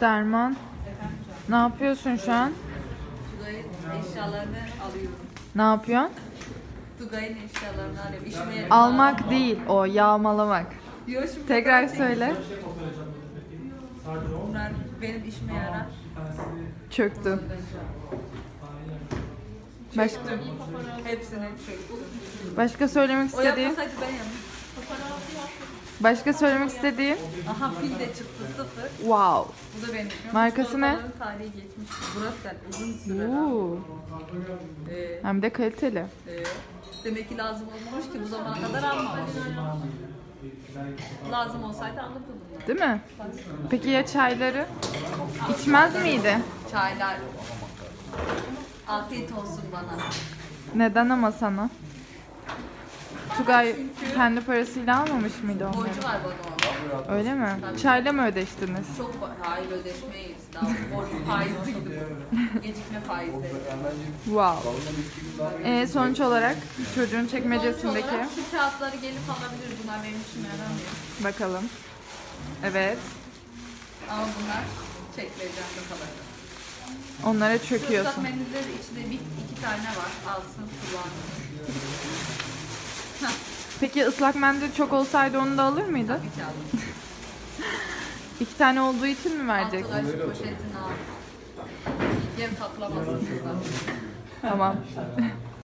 Derman. Ne yapıyorsun şu an? Tugay'ın eşyalarını alıyorum. Ne yapıyorsun? Tugay'ın eşyalarını alıyorum. İşime yarıyor. Almak değil, o yağmalamak. Diyor şimdi Tekrar söyle. Bunlar benim işime yarar. Çöktü. Başka. Hepsini çöktüm. başka söylemek O istediğin? yapmasaydı ben yaparım. Başka söylemek istediğin? Aha pil de çıktı sıfır. Wow. Bu da benim. Markası ne? Tarihi geçmiş. Burası uzun süre. Oo. Ee, Hem de kaliteli. e, demek ki lazım olmamış ki bu zamana kadar almamış. Lazım olsaydı alırdı bunları. Değil mi? Peki ya çayları? İçmez miydi? Çaylar. Afiyet olsun bana. Neden ama sana? Tugay kendi parasıyla almamış mıydı onları? Borcu var bana o. Öyle mi? Çayla mı ödeştiniz? Çok hayır ödeşmeyiz. Daha borcu faizliydi bu. Gecikme faizleri. Wow. Ee, sonuç olarak çocuğun Sonuç çekmecesindeki olarak şu kağıtları gelip alabilir. Bunlar benim işime yaramıyor. bakalım. Evet. Ama bunlar çekmeyeceğimde kalacak. Onlara Islak çöküyorsun. mendiller içinde bir iki tane var. Alsın kullansın. Peki ıslak mendil çok olsaydı onu da alır mıydı? İki tane olduğu için mi verecek? Abdullah şu poşetini al. Yem kaplamasın burada. Tamam.